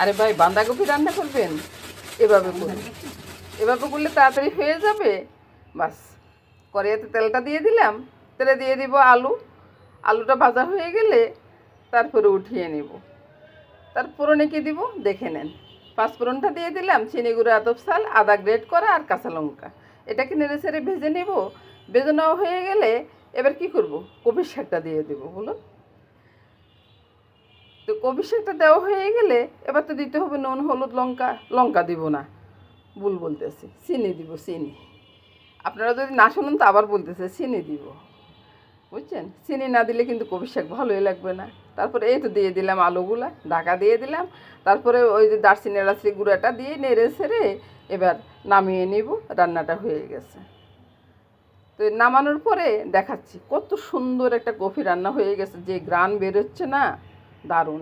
আরে ভাই, বাঁধাকপি রান্না করবেন? এভাবে করুন এভাবে করলে তাড়াতাড়ি হয়ে যাবে? বাস, কড়াইতে তেলটা দিয়ে দিলাম। তেলে দিয়ে দিব আলু। আলুটা ভাজা হয়ে গেলে তারপরে উঠিয়ে নিব। তারপরে কি দিব? দেখে নেন। পাঁচফোড়নটা দিয়ে দিলাম, চিনি গুঁড়ো, আতপ চাল আদা গ্রেট করা আর কাঁচা লঙ্কা। এটাকে নেড়ে ছেড়ে ভেজে নেব। ভেজে নেওয়া হয়ে গেলে এবার কি করব? কপির শাকটা দিয়ে দেবো, বলুন। কপি শাকটা দেওয়া হয়ে গেলে এবার তো দিতে হবে নুন, হলুদ, লঙ্কা। লঙ্কা দিব না। ভুল বলতেছি। চিনি দিব, চিনি। আপনারা যদি না শুনুন তো আবার বলতেছে, চিনি দিব। বুঝছেন? চিনি না দিলে কিন্তু কপি শাক ভালোই লাগবে না। তারপরে এই তো দিয়ে দিলাম আলুগুলা, ঢাকা দিয়ে দিলাম। তারপরে ওই যে দারচিনি, এলাচি গুঁড়াটা দিয়ে নেড়ে ছেড়ে এবার নামিয়ে নিব। রান্নাটা হয়ে গেছে। তো নামানোর পরে দেখাচ্ছি, কত সুন্দর একটা কফি রান্না হয়ে গেছে। যে গ্রান বেরোচ্ছে না। দারুণ